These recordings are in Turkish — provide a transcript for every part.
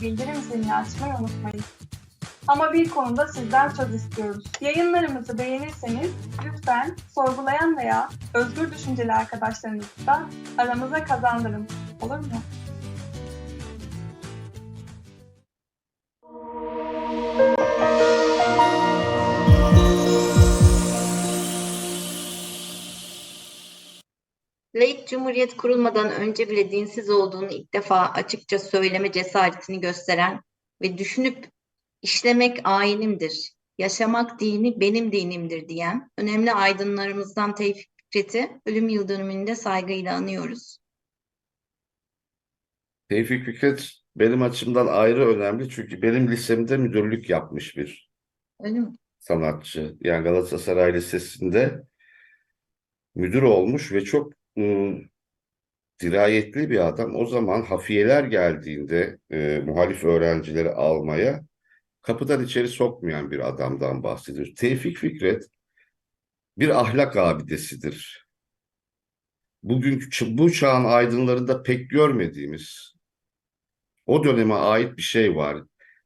bildirim zilini açmayı unutmayın. Ama bir konuda sizden söz istiyoruz. Yayınlarımızı beğenirseniz lütfen sorgulayan veya özgür düşünceli arkadaşlarınızı da aramıza kazandırın. Olur mu? Laik Cumhuriyet kurulmadan önce bile dinsiz olduğunu ilk defa açıkça söyleme cesaretini gösteren ve düşünüp işlemek ayinimdir, yaşamak dini benim dinimdir diyen önemli aydınlarımızdan Tevfik Fikret'i ölüm yıl dönümünde saygıyla anıyoruz. Tevfik Fikret benim açımdan ayrı önemli çünkü benim lisemde müdürlük yapmış bir Öyle mi? sanatçı. Yani Galatasaray Lisesi'nde müdür olmuş ve çok ıı, dirayetli bir adam. O zaman hafiyeler geldiğinde e, muhalif öğrencileri almaya kapıdan içeri sokmayan bir adamdan bahsediyoruz. Tevfik Fikret bir ahlak abidesidir. Bugünkü bu çağın aydınlarında pek görmediğimiz o döneme ait bir şey var.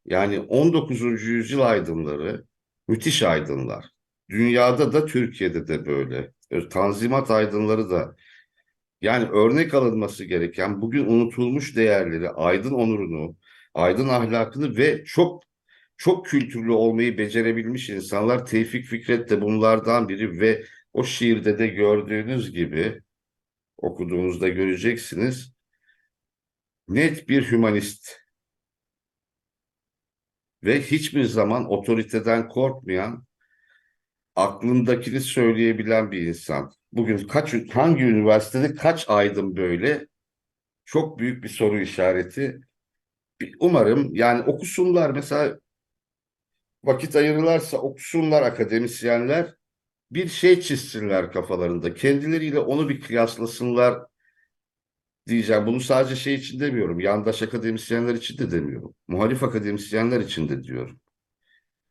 Yani 19. yüzyıl aydınları müthiş aydınlar. Dünyada da Türkiye'de de böyle. Tanzimat aydınları da yani örnek alınması gereken bugün unutulmuş değerleri, aydın onurunu, aydın ahlakını ve çok çok kültürlü olmayı becerebilmiş insanlar Tevfik Fikret de bunlardan biri ve o şiirde de gördüğünüz gibi okuduğunuzda göreceksiniz. Net bir hümanist ve hiçbir zaman otoriteden korkmayan, aklındakini söyleyebilen bir insan. Bugün kaç hangi üniversitede kaç aydın böyle? Çok büyük bir soru işareti. Umarım yani okusunlar mesela vakit ayırırlarsa okusunlar akademisyenler bir şey çizsinler kafalarında. Kendileriyle onu bir kıyaslasınlar diyeceğim. Bunu sadece şey için demiyorum. Yandaş akademisyenler için de demiyorum. Muhalif akademisyenler için de diyorum.